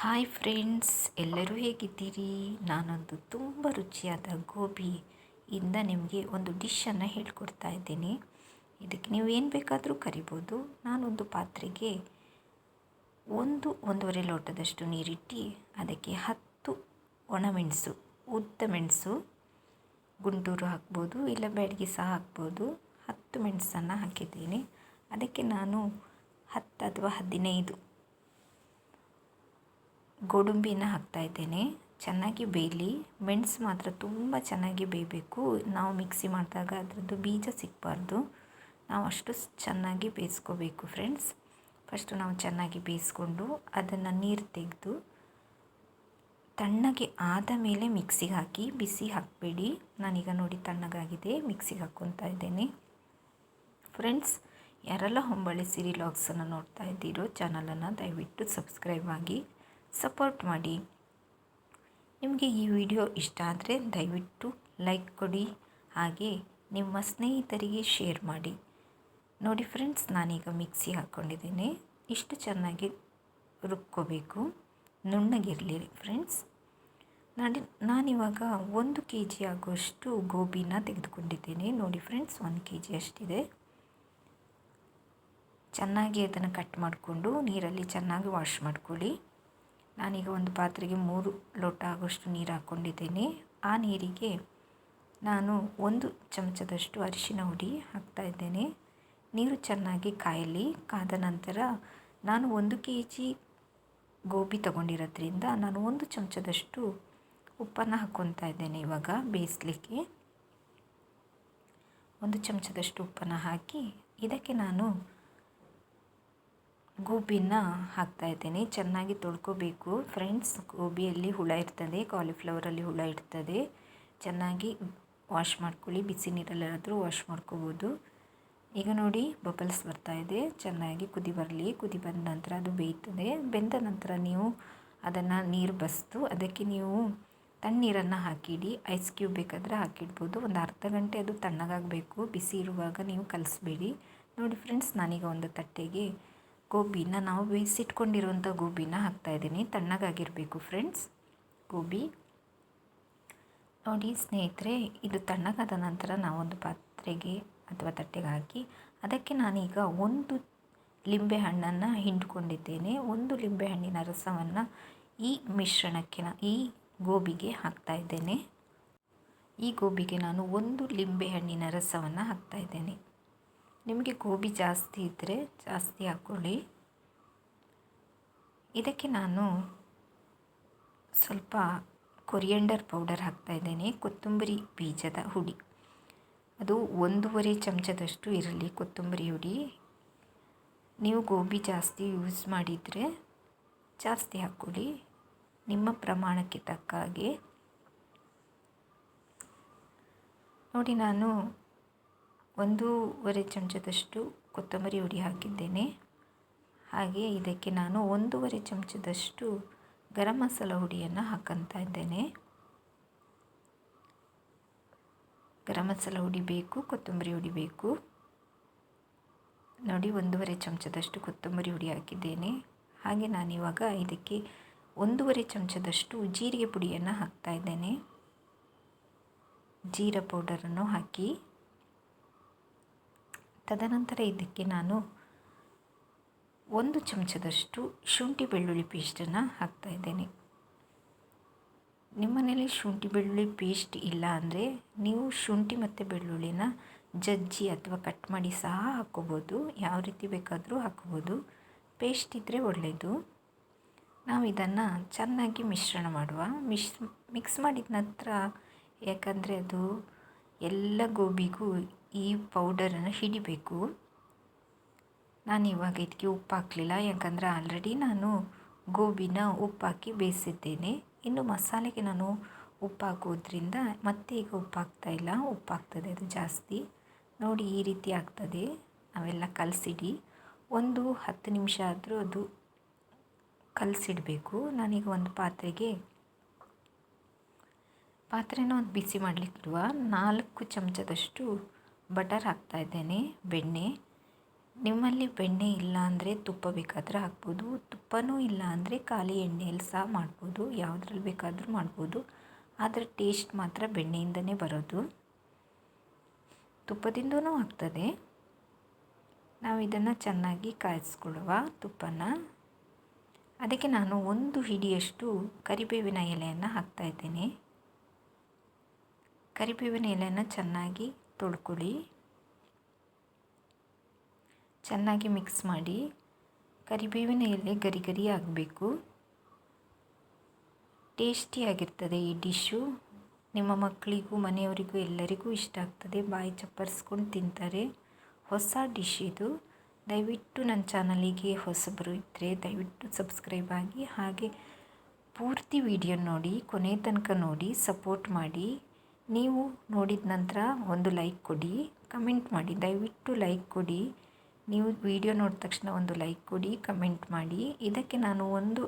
Hi friends, ಎಲ್ಲರೂ ಹೇಗಿದ್ದೀರಿ? ನಾನೊಂದು ತುಂಬ ರುಚಿಯಾದ ಗೋಬಿ ಇಂದ ನಿಮಗೆ ಒಂದು ಡಿಶ್ಶನ್ನು ಹೇಳ್ಕೊಡ್ತಾ ಇದ್ದೀನಿ. ಇದಕ್ಕೆ ನೀವು ಏನು ಬೇಕಾದರೂ ಕರಿಬೋದು. ನಾನೊಂದು ಪಾತ್ರೆಗೆ ಒಂದು, ಒಂದೂವರೆ ಲೋಟದಷ್ಟು ನೀರಿಟ್ಟು ಅದಕ್ಕೆ ಹತ್ತು ಒಣಮೆಣಸು ಉದ್ದ ಮೆಣಸು ಗುಂಟೂರು ಹಾಕ್ಬೋದು, ಇಲ್ಲ ಬೆಳಗ್ಗೆ ಸಹ ಹಾಕ್ಬೋದು. ಹತ್ತು ಮೆಣಸನ್ನು ಹಾಕಿದ್ದೀನಿ. ಅದಕ್ಕೆ ನಾನು ಹತ್ತು ಅಥವಾ ಹದಿನೈದು ಗೋಡಂಬಿನ ಹಾಕ್ತಾಯಿದ್ದೇನೆ ಚೆನ್ನಾಗಿ ಬೇಯಲಿ. ಮೆಣಸು ಮಾತ್ರ ತುಂಬ ಚೆನ್ನಾಗಿ ಬೇಯಬೇಕು. ನಾವು ಮಿಕ್ಸಿ ಮಾಡಿದಾಗ ಅದರದ್ದು ಬೀಜ ಸಿಗಬಾರ್ದು. ನಾವು ಅಷ್ಟು ಚೆನ್ನಾಗಿ ಬೇಯಿಸ್ಕೋಬೇಕು ಫ್ರೆಂಡ್ಸ್. ಫಸ್ಟು ನಾವು ಚೆನ್ನಾಗಿ ಬೇಯಿಸ್ಕೊಂಡು ಅದನ್ನು ನೀರು ತೆಗೆದು ತಣ್ಣಗೆ ಆದ ಮೇಲೆ ಮಿಕ್ಸಿಗೆ ಹಾಕಿ ಬಿಸಿ ಹಾಕಬೇಡಿ. ನಾನೀಗ ನೋಡಿ ತಣ್ಣಗಾಗಿದೆ. ಮಿಕ್ಸಿಗೆ ಹಾಕ್ಕೊತಾ ಇದ್ದೇನೆ. ಫ್ರೆಂಡ್ಸ್, ಯಾರೆಲ್ಲ ಹೊಂಬಳಿ ಸಿರಿ ಲಾಗ್ಸನ್ನು ನೋಡ್ತಾ ಇದ್ದೀರೋ ಚಾನಲನ್ನು ದಯವಿಟ್ಟು ಸಬ್ಸ್ಕ್ರೈಬ್ ಆಗಿ ಸಪೋರ್ಟ್ ಮಾಡಿ. ನಿಮಗೆ ಈ ವಿಡಿಯೋ ಇಷ್ಟ ಆದರೆ ದಯವಿಟ್ಟು ಲೈಕ್ ಕೊಡಿ. ಹಾಗೆ ನಿಮ್ಮ ಸ್ನೇಹಿತರಿಗೆ ಶೇರ್ ಮಾಡಿ. ನೋಡಿ ಫ್ರೆಂಡ್ಸ್, ನಾನೀಗ ಮಿಕ್ಸಿ ಹಾಕ್ಕೊಂಡಿದ್ದೀನಿ ಇಷ್ಟು ಚೆನ್ನಾಗಿ ರುಬ್ಕೋಬೇಕು. ನುಣ್ಣಗಿರಲಿ ಫ್ರೆಂಡ್ಸ್. ನಾನು ನಾನಿವಾಗ ಒಂದು ಕೆ ಜಿ ಆಗುವಷ್ಟು ಗೋಬಿನ ತೆಗೆದುಕೊಂಡಿದ್ದೇನೆ. ನೋಡಿ ಫ್ರೆಂಡ್ಸ್, ಒಂದು ಕೆ ಜಿ ಅಷ್ಟಿದೆ. ಚೆನ್ನಾಗಿ ಅದನ್ನು ಕಟ್ ಮಾಡಿಕೊಂಡು ನೀರಲ್ಲಿ ಚೆನ್ನಾಗಿ ವಾಶ್ ಮಾಡ್ಕೊಳ್ಳಿ. ನಾನೀಗ ಒಂದು ಪಾತ್ರೆಗೆ ಮೂರು ಲೋಟ ಆಗುವಷ್ಟು ನೀರು ಹಾಕ್ಕೊಂಡಿದ್ದೇನೆ. ಆ ನೀರಿಗೆ ನಾನು ಒಂದು ಚಮಚದಷ್ಟು ಅರಿಶಿನ ಹುಡಿ ಹಾಕ್ತಾಯಿದ್ದೇನೆ ನೀರು ಚೆನ್ನಾಗಿ ಕಾಯಲಿ. ಕಾದ ನಂತರ ನಾನು ಒಂದು ಕೆ ಜಿ ಗೋಬಿ ತಗೊಂಡಿರೋದ್ರಿಂದ ನಾನು ಒಂದು ಚಮಚದಷ್ಟು ಉಪ್ಪನ್ನು ಹಾಕ್ಕೊತಾ ಇದ್ದೇನೆ ಇವಾಗ ಬೇಯಿಸ್ಲಿಕ್ಕೆ. ಒಂದು ಚಮಚದಷ್ಟು ಉಪ್ಪನ್ನು ಹಾಕಿ ಇದಕ್ಕೆ ನಾನು ಗೋಬಿನ ಇದ್ದೀನಿ. ಚೆನ್ನಾಗಿ ತೊಳ್ಕೊಬೇಕು. ಫ್ರೆಂಡ್ಸ್, ಗೋಬಿಯಲ್ಲಿ ಹುಳ ಇರ್ತದೆ. ಕಾಲಿಫ್ಲವರಲ್ಲಿ ಹುಳ ಇರ್ತದೆ. ಚೆನ್ನಾಗಿ ವಾಶ್ ಮಾಡ್ಕೊಳ್ಳಿ. ಬಿಸಿ ನೀರಲ್ಲಾದರೂ ವಾಶ್ ಮಾಡ್ಕೋಬೋದು. ಈಗ ನೋಡಿ, ಬಬಲ್ಸ್ ಬರ್ತಾ ಇದೆ. ಚೆನ್ನಾಗಿ ಕುದಿ ಬರಲಿ. ಕುದಿ ಬಂದ ನಂತರ ಅದು ಬೇಯ್ತದೆ. ಬೆಂದ ನಂತರ ನೀವು ಅದನ್ನು ನೀರು ಬಸ್ದು, ಅದಕ್ಕೆ ನೀವು ತಣ್ಣೀರನ್ನು ಹಾಕಿಡಿ. ಐಸ್ ಕ್ಯೂಬ್ ಬೇಕಾದರೆ ಹಾಕಿಡ್ಬೋದು. ಒಂದು ಅರ್ಧ ಗಂಟೆ ಅದು ತಣ್ಣಗಾಗಬೇಕು. ಬಿಸಿ ಇರುವಾಗ ನೀವು ಕಲಿಸ್ಬೇಡಿ. ನೋಡಿ ಫ್ರೆಂಡ್ಸ್, ನಾನೀಗ ಒಂದು ತಟ್ಟೆಗೆ ಗೋಬಿನ ನಾವು ಬೇಯಿಸಿಟ್ಕೊಂಡಿರುವಂಥ ಗೋಬಿನ ಹಾಕ್ತಾಯಿದ್ದೀನಿ ತಣ್ಣಗಾಗಿರಬೇಕು ಫ್ರೆಂಡ್ಸ್ ಗೋಬಿ. ನೋಡಿ ಸ್ನೇಹಿತರೆ, ಇದು ತಣ್ಣಗಾದ ನಂತರ ನಾವೊಂದು ಪಾತ್ರೆಗೆ ಅಥವಾ ತಟ್ಟೆಗೆ ಹಾಕಿ ಅದಕ್ಕೆ ನಾನೀಗ ಒಂದು ಲಿಂಬೆ ಹಣ್ಣನ್ನು ಹಿಂಡ್ಕೊಂಡಿದ್ದೇನೆ. ಒಂದು ಲಿಂಬೆ ಹಣ್ಣಿನ ರಸವನ್ನು ಈ ಮಿಶ್ರಣಕ್ಕೆ ಈ ಗೋಬಿಗೆ ಹಾಕ್ತಾ ಇದ್ದೇನೆ. ಈ ಗೋಬಿಗೆ ನಾನು ಒಂದು ಲಿಂಬೆ ಹಣ್ಣಿನ ರಸವನ್ನು ಹಾಕ್ತಾಯಿದ್ದೇನೆ ನಿಮಗೆ ಗೋಬಿ ಜಾಸ್ತಿ ಇದ್ದರೆ ಜಾಸ್ತಿ ಹಾಕ್ಕೊಳ್ಳಿ. ಇದಕ್ಕೆ ನಾನು ಸ್ವಲ್ಪ ಕೊರಿಯಂಡರ್ ಪೌಡರ್ ಹಾಕ್ತಾಯಿದ್ದೇನೆ ಕೊತ್ತಂಬರಿ ಬೀಜದ ಹುಡಿ. ಅದು ಒಂದೂವರೆ ಚಮಚದಷ್ಟು ಇರಲಿ ಕೊತ್ತಂಬರಿ ಹುಡಿ. ನೀವು ಗೋಬಿ ಜಾಸ್ತಿ ಯೂಸ್ ಮಾಡಿದರೆ ಜಾಸ್ತಿ ಹಾಕ್ಕೊಳ್ಳಿ. ನಿಮ್ಮ ಪ್ರಮಾಣಕ್ಕೆ ತಕ್ಕ ಹಾಗೆ. ನೋಡಿ, ನಾನು ಒಂದೂವರೆ ಚಮಚದಷ್ಟು ಕೊತ್ತಂಬರಿ ಹುಡಿ ಹಾಕಿದ್ದೇನೆ. ಹಾಗೆ ಇದಕ್ಕೆ ನಾನು ಒಂದೂವರೆ ಚಮಚದಷ್ಟು ಗರಂ ಮಸಾಲ ಹುಡಿಯನ್ನು ಹಾಕಂತ ಇದ್ದೇನೆ. ಗರಂ ಮಸಾಲ ಹುಡಿ ಬೇಕು, ಕೊತ್ತಂಬರಿ ಹುಡಿ ಬೇಕು. ನೋಡಿ, ಒಂದೂವರೆ ಚಮಚದಷ್ಟು ಕೊತ್ತಂಬರಿ ಹುಡಿ ಹಾಕಿದ್ದೇನೆ. ಹಾಗೆ ನಾನಿವಾಗ ಇದಕ್ಕೆ ಒಂದೂವರೆ ಚಮಚದಷ್ಟು ಜೀರಿಗೆ ಪುಡಿಯನ್ನು ಹಾಕ್ತಾ ಇದ್ದೇನೆ. ಜೀರಾ ಪೌಡರನ್ನು ಹಾಕಿ ತದನಂತರ ಇದಕ್ಕೆ ನಾನು ಒಂದು ಚಮಚದಷ್ಟು ಶುಂಠಿ ಬೆಳ್ಳುಳ್ಳಿ ಪೇಸ್ಟನ್ನು ಹಾಕ್ತಾಯಿದ್ದೇನೆ ನಿಮ್ಮನೇಲಿ ಶುಂಠಿ ಬೆಳ್ಳುಳ್ಳಿ ಪೇಸ್ಟ್ ಇಲ್ಲ ಅಂದರೆ ನೀವು ಶುಂಠಿ ಮತ್ತು ಬೆಳ್ಳುಳ್ಳಿನ ಜಜ್ಜಿ ಅಥವಾ ಕಟ್ ಮಾಡಿ ಸಹ ಹಾಕ್ಕೋಬೋದು. ಯಾವ ರೀತಿ ಬೇಕಾದರೂ ಹಾಕ್ಕೋಬೋದು. ಪೇಸ್ಟ್ ಇದ್ದರೆ ಒಳ್ಳೆಯದು ನಾವು ಇದನ್ನು ಚೆನ್ನಾಗಿ ಮಿಶ್ರಣ ಮಾಡುವ. ಮಿಶ್, ಮಿಕ್ಸ್ ಮಾಡಿದ ನಂತರ ಯಾಕಂದರೆ ಅದು ಎಲ್ಲ ಗೋಬಿಗೂ ಈ ಪೌಡರನ್ನು ಹಿಡಿಬೇಕು. ನಾನು ಇವಾಗ ಇದಕ್ಕೆ ಉಪ್ಪು ಹಾಕಲಿಲ್ಲ. ಯಾಕಂದರೆ ಆಲ್ರೆಡಿ ನಾನು ಗೋಬಿನ ಹಾಕಿ ಬೇಯಿಸಿದ್ದೇನೆ. ಇನ್ನು ಮಸಾಲೆಗೆ ನಾನು ಉಪ್ಪು ಹಾಕೋದ್ರಿಂದ ಮತ್ತೆ ಈಗ ಉಪ್ಪು ಹಾಕ್ತಾಯಿಲ್ಲ ಉಪ್ಪು ಆಗ್ತದೆ, ಅದು ಜಾಸ್ತಿ. ನೋಡಿ, ಈ ರೀತಿ ಆಗ್ತದೆ. ನಾವೆಲ್ಲ ಕಲಸಿಡಿ. ಒಂದು ಹತ್ತು ನಿಮಿಷ ಆದರೂ ಅದು ಕಲಸಿಡಬೇಕು. ನಾನೀಗ ಒಂದು ಪಾತ್ರೆಗೆ, ಪಾತ್ರೆನ ಒಂದು ಬಿಸಿ ಮಾಡಲಿಕ್ಕಿರುವ ನಾಲ್ಕು ಚಮಚದಷ್ಟು ಬಟರ್ ಹಾಕ್ತಾ ಇದ್ದೇನೆ ಬೆಣ್ಣೆ. ನಿಮ್ಮಲ್ಲಿ ಬೆಣ್ಣೆ ಇಲ್ಲ ಅಂದರೆ ತುಪ್ಪ ಬೇಕಾದರೆ ಹಾಕ್ಬೋದು, ತುಪ್ಪನೂ ಇಲ್ಲ ಅಂದರೆ ಖಾಲಿ ಎಣ್ಣೆಯಲ್ಲಿ ಸಹ ಮಾಡ್ಬೋದು, ಯಾವುದ್ರಲ್ಲಿ ಬೇಕಾದರೂ ಮಾಡ್ಬೋದು, ಆದರೆ ಟೇಸ್ಟ್ ಮಾತ್ರ ಬೆಣ್ಣೆಯಿಂದನೇ ಬರೋದು. ತುಪ್ಪದಿಂದನೂ ಆಗ್ತದೆ. ನಾವು ಇದನ್ನು ಚೆನ್ನಾಗಿ ಕಾಯಿಸ್ಕೊಳ್ಳುವ ತುಪ್ಪನ. ಅದಕ್ಕೆ ನಾನು ಒಂದು ಹಿಡಿಯಷ್ಟು ಕರಿಬೇವಿನ ಎಲೆಯನ್ನು ಹಾಕ್ತಾಯಿದ್ದೇನೆ. ಕರಿಬೇವಿನ ಎಲೆಯನ್ನು ಚೆನ್ನಾಗಿ ತೊಳ್ಕೊಳ್ಳಿ ಚೆನ್ನಾಗಿ ಮಿಕ್ಸ್ ಮಾಡಿ ಕರಿಬೇವಿನ ಎಲೆ ಗರಿ ಗರಿ ಆಗಬೇಕು. ಟೇಸ್ಟಿಯಾಗಿರ್ತದೆ ಈ ಡಿಶ್ಶು ನಿಮ್ಮ ಮಕ್ಕಳಿಗೂ ಮನೆಯವರಿಗೂ, ಎಲ್ಲರಿಗೂ ಇಷ್ಟ ಆಗ್ತದೆ. ಬಾಯಿ ಚಪ್ಪರಿಸ್ಕೊಂಡು ತಿಂತಾರೆ. ಹೊಸ ಡಿಶ್ ಇದು. ದಯವಿಟ್ಟು ನನ್ನ ಚಾನಲಿಗೆ ಹೊಸಬರು ಇದ್ದರೆ ದಯವಿಟ್ಟು ಸಬ್ಸ್ಕ್ರೈಬ್ ಆಗಿ ಹಾಗೆ ಪೂರ್ತಿ ವಿಡಿಯೋ ನೋಡಿ, ಕೊನೆ ತನಕ ನೋಡಿ ಸಪೋರ್ಟ್ ಮಾಡಿ. ನೀವು ನೋಡಿದ ನಂತರ ಒಂದು ಲೈಕ್ ಕೊಡಿ, ಕಮೆಂಟ್ ಮಾಡಿ, ದಯವಿಟ್ಟು ಲೈಕ್ ಕೊಡಿ. ನೀವು ವಿಡಿಯೋ ನೋಡಿದ ತಕ್ಷಣ ಒಂದು ಲೈಕ್ ಕೊಡಿ, ಕಮೆಂಟ್ ಮಾಡಿ. ಇದಕ್ಕೆ ನಾನು ಒಂದು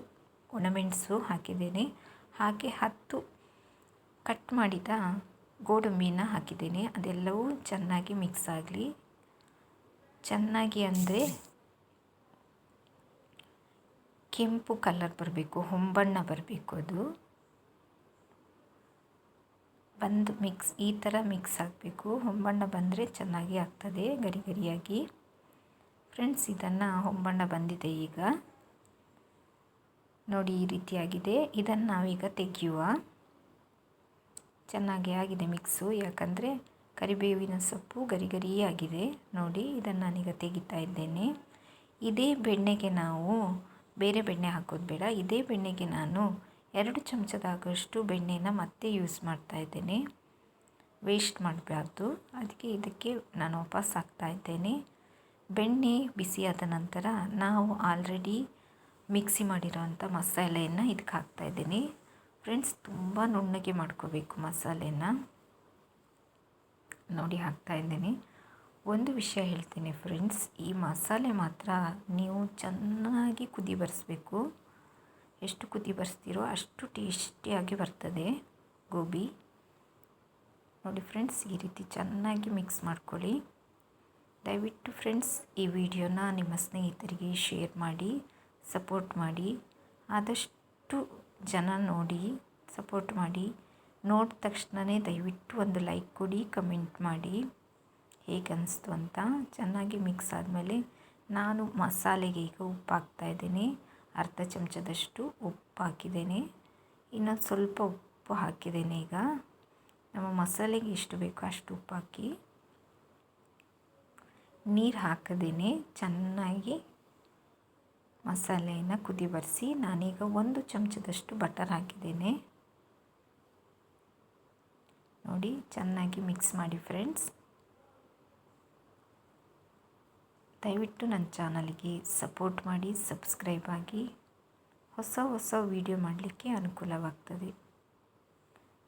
ಒಣಮೆಣಸು ಹಾಕಿದ್ದೇನೆ. ಹಾಗೆ ಹತ್ತು ಕಟ್ ಮಾಡಿದ ಗೋಡಂಬಿನ ಹಾಕಿದ್ದೇನೆ. ಅದೆಲ್ಲವೂ ಚೆನ್ನಾಗಿ ಮಿಕ್ಸ್ ಆಗಲಿ. ಚೆನ್ನಾಗಿ ಅಂದರೆ ಕೆಂಪು ಕಲರ್ ಬರಬೇಕು, ಹೊಂಬಣ್ಣ ಬರಬೇಕು ಅದು. ಬಂದು ಮಿಕ್ಸ್, ಈ ಥರ ಮಿಕ್ಸ್ ಆಗಬೇಕು ಹೊಂಬಣ್ಣ ಬಂದರೆ ಚೆನ್ನಾಗಿ ಆಗ್ತದೆ ಗರಿ ಗರಿಯಾಗಿ. ಫ್ರೆಂಡ್ಸ್, ಇದನ್ನು ಹೊಂಬಣ್ಣ ಬಂದಿದೆ ಈಗ. ನೋಡಿ, ಈ ರೀತಿಯಾಗಿದೆ ಇದನ್ನು ನಾವೀಗ ತೆಗೆಯುವ. ಚೆನ್ನಾಗಿ ಆಗಿದೆ ಮಿಕ್ಸು. ಯಾಕಂದರೆ ಕರಿಬೇವಿನ ಸೊಪ್ಪು ಗರಿ ಗರಿಯಾಗಿದೆ ನೋಡಿ, ಇದನ್ನು ನಾನೀಗ ತೆಗಿತಾ ಇದ್ದೇನೆ. ಇದೇ ಬೆಣ್ಣೆಗೆ ನಾವು ಬೇರೆ ಬೆಣ್ಣೆ ಹಾಕೋದು ಬೇಡ. ಇದೇ ಬೆಣ್ಣೆಗೆ ನಾನು ಎರಡು ಚಮಚದಾಗಷ್ಟು ಬೆಣ್ಣೆನ ಮತ್ತೆ ಯೂಸ್ ಮಾಡ್ತಾ ಇದ್ದೇನೆ. ವೇಸ್ಟ್ ಮಾಡಬಾರ್ದು. ಅದಕ್ಕೆ ಇದಕ್ಕೆ ನಾನು ವಾಪಸ್ ಹಾಕ್ತಾ ಇದ್ದೇನೆ. ಬೆಣ್ಣೆ ಬಿಸಿಯಾದ ನಂತರ ನಾವು ಆಲ್ರೆಡಿ ಮಿಕ್ಸಿ ಮಾಡಿರೋವಂಥ ಮಸಾಲೆಯನ್ನು ಇದಕ್ಕೆ ಹಾಕ್ತಾ ಇದ್ದೀನಿ. ಫ್ರೆಂಡ್ಸ್ ತುಂಬ ನುಣ್ಣಗೆ ಮಾಡ್ಕೋಬೇಕು ಮಸಾಲೆನ ನೋಡಿ, ಹಾಕ್ತಾ ಇದ್ದೀನಿ. ಒಂದು ವಿಷಯ ಹೇಳ್ತೀನಿ ಫ್ರೆಂಡ್ಸ್ ಈ ಮಸಾಲೆ ಮಾತ್ರ ನೀವು ಚೆನ್ನಾಗಿ ಕುದಿ ಬರೆಸ್ಬೇಕು. ಎಷ್ಟು ಕುದಿ ಬರೆಸ್ತೀರೋ ಅಷ್ಟು ಟೇಸ್ಟಿಯಾಗಿ ಬರ್ತದೆ ಗೋಬಿ. ನೋಡಿ ಫ್ರೆಂಡ್ಸ್, ಈ ರೀತಿ ಚೆನ್ನಾಗಿ ಮಿಕ್ಸ್ ಮಾಡ್ಕೊಳ್ಳಿ. ದಯವಿಟ್ಟು ಫ್ರೆಂಡ್ಸ್, ಈ ವಿಡಿಯೋನ ನಿಮ್ಮ ಸ್ನೇಹಿತರಿಗೆ ಶೇರ್ ಮಾಡಿ, ಸಪೋರ್ಟ್ ಮಾಡಿ. ಆದಷ್ಟು ಜನ ನೋಡಿ, ಸಪೋರ್ಟ್ ಮಾಡಿ. ನೋಡಿದ ತಕ್ಷಣವೇ ದಯವಿಟ್ಟು ಒಂದು ಲೈಕ್ ಕೊಡಿ, ಕಮೆಂಟ್ ಮಾಡಿ. ಹೇಗೆ ಅನಿಸ್ತು ಅಂತ ಚೆನ್ನಾಗಿ ಮಿಕ್ಸ್ ಆದಮೇಲೆ ನಾನು ಮಸಾಲೆಗೆ ಈಗ ಉಪ್ಪು ಹಾಕ್ತಾಯಿದ್ದೀನಿ ಅರ್ಧ ಚಮಚದಷ್ಟು ಉಪ್ಪು ಹಾಕಿದ್ದೇನೆ. ಇನ್ನೊಂದು ಸ್ವಲ್ಪ ಉಪ್ಪು ಹಾಕಿದ್ದೇನೆ ಈಗ. ನಮ್ಮ ಮಸಾಲೆಗೆ ಎಷ್ಟು ಬೇಕೋ ಅಷ್ಟು ಉಪ್ಪು ಹಾಕಿ ನೀರು ಹಾಕದೇನೆ ಚೆನ್ನಾಗಿ ಮಸಾಲೆಯನ್ನು ಕುದಿ ಬರೆಸಿ ನಾನೀಗ ಒಂದು ಚಮಚದಷ್ಟು ಬಟರ್ ಹಾಕಿದ್ದೇನೆ. ನೋಡಿ, ಚೆನ್ನಾಗಿ ಮಿಕ್ಸ್ ಮಾಡಿ ಫ್ರೆಂಡ್ಸ್. ದಯವಿಟ್ಟು ನನ್ನ ಚಾನಲ್ಗೆ ಸಪೋರ್ಟ್ ಮಾಡಿ, ಸಬ್ಸ್ಕ್ರೈಬ್ ಆಗಿ. ಹೊಸ ಹೊಸ ವೀಡಿಯೋ ಮಾಡಲಿಕ್ಕೆ ಅನುಕೂಲವಾಗ್ತದೆ.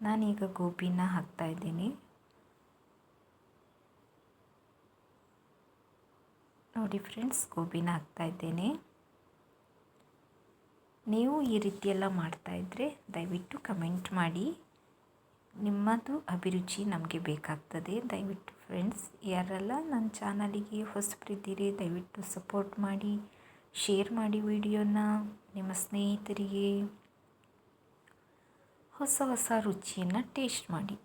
ನಾನೀಗ ಗೋಬಿನ ಹಾಕ್ತಾಯಿದ್ದೀನಿ ನೋಡಿ ಫ್ರೆಂಡ್ಸ್ ಗೋಬಿನ ಹಾಕ್ತಾಯಿದ್ದೇನೆ ನೀವು ಈ ರೀತಿಯೆಲ್ಲ ಮಾಡ್ತಾಯಿದ್ರೆ ದಯವಿಟ್ಟು ಕಮೆಂಟ್ ಮಾಡಿ. ನಿಮ್ಮದು ಅಭಿರುಚಿ ನಮಗೆ ಬೇಕಾಗ್ತದೆ. ದಯವಿಟ್ಟು ಫ್ರೆಂಡ್ಸ್ ಯಾರೆಲ್ಲ ನನ್ನ ಚಾನಲಿಗೆ ಹೊಸಬ್ರಿದ್ದೀರಿ ದಯವಿಟ್ಟು ಸಪೋರ್ಟ್ ಮಾಡಿ ಶೇರ್ ಮಾಡಿ ವಿಡಿಯೋನ ನಿಮ್ಮ ಸ್ನೇಹಿತರಿಗೆ ಹೊಸ ಹೊಸ ರುಚಿಯನ್ನು ಟೇಸ್ಟ್ ಮಾಡಿ.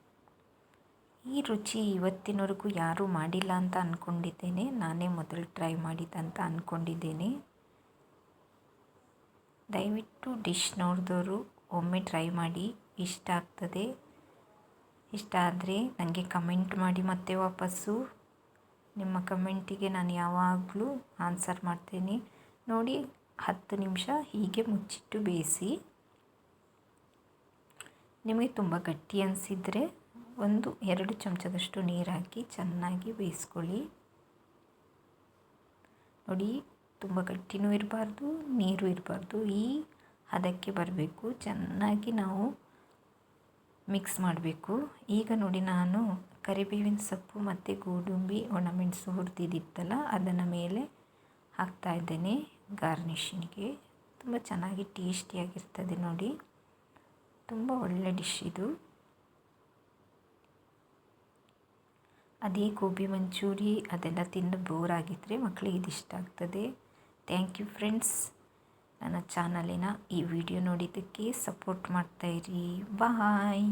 ಈ ರುಚಿ ಇವತ್ತಿನವರೆಗೂ ಯಾರೂ ಮಾಡಿಲ್ಲ ಅಂತ ಅಂದ್ಕೊಂಡಿದ್ದೇನೆ ನಾನೇ ಮೊದಲು ಟ್ರೈ ಮಾಡಿದ್ದಂತ ಅಂದ್ಕೊಂಡಿದ್ದೇನೆ ದಯವಿಟ್ಟು ಡಿಶ್ ನೋಡಿದವರು ಒಮ್ಮೆ ಟ್ರೈ ಮಾಡಿ, ಇಷ್ಟ ಆಗ್ತದೆ. ಇಷ್ಟ ಆದರೆ ನನಗೆ ಕಮೆಂಟ್ ಮಾಡಿ ಮತ್ತೆ ವಾಪಸ್ಸು. ನಿಮ್ಮ ಕಮೆಂಟಿಗೆ ನಾನು ಯಾವಾಗಲೂ ಆನ್ಸರ್ ಮಾಡ್ತೇನೆ. ನೋಡಿ, ಹತ್ತು ನಿಮಿಷ ಹೀಗೆ ಮುಚ್ಚಿಟ್ಟು ಬೇಯಿಸಿ. ನಿಮಗೆ ತುಂಬ ಗಟ್ಟಿ ಅನಿಸಿದರೆ ಒಂದು, ಎರಡು ಚಮಚದಷ್ಟು ನೀರು ಹಾಕಿ ಚೆನ್ನಾಗಿ ಬೇಯಿಸ್ಕೊಳ್ಳಿ. ನೋಡಿ, ತುಂಬ ಗಟ್ಟಿನೂ ಇರಬಾರ್ದು, ನೀರು ಇರಬಾರ್ದು. ಈ ಹದಕ್ಕೆ ಬರಬೇಕು. ಚೆನ್ನಾಗಿ ನಾವು ಮಿಕ್ಸ್ ಮಾಡಬೇಕು. ಈಗ ನೋಡಿ ನಾನು ಕರಿಬೇವಿನ ಸೊಪ್ಪು ಮತ್ತು ಗೋಡಂಬಿ ಒಣಮೆಣಸು ಹುರಿದಿದ್ದಿತ್ತಲ್ಲ, ಅದನ್ನು ಮೇಲೆ ಹಾಕ್ತಾಯಿದ್ದೇನೆ ಗಾರ್ನಿಷಿಂಗ್ಗೆ. ತುಂಬ ಚೆನ್ನಾಗಿ ಟೇಸ್ಟಿಯಾಗಿರ್ತದೆ ನೋಡಿ. ತುಂಬ ಒಳ್ಳೆ ಡಿಶ್ ಇದು. ಅದೇ ಗೋಬಿ ಮಂಚೂರಿ ಅದೆಲ್ಲ ತಿಂದು ಬೋರ್ ಆಗಿದ್ದರೆ ಮಕ್ಕಳಿಗೆ ಇದು ಇಷ್ಟ ಆಗ್ತದೆ. Thank you friends. ನನ್ನ ಚಾನಲಿನ ಈ ವಿಡಿಯೋ ನೋಡಿದ್ದಕ್ಕೆ ಸಪೋರ್ಟ್ ಮಾಡ್ತಾಯಿರಿ ಬಾಯ್.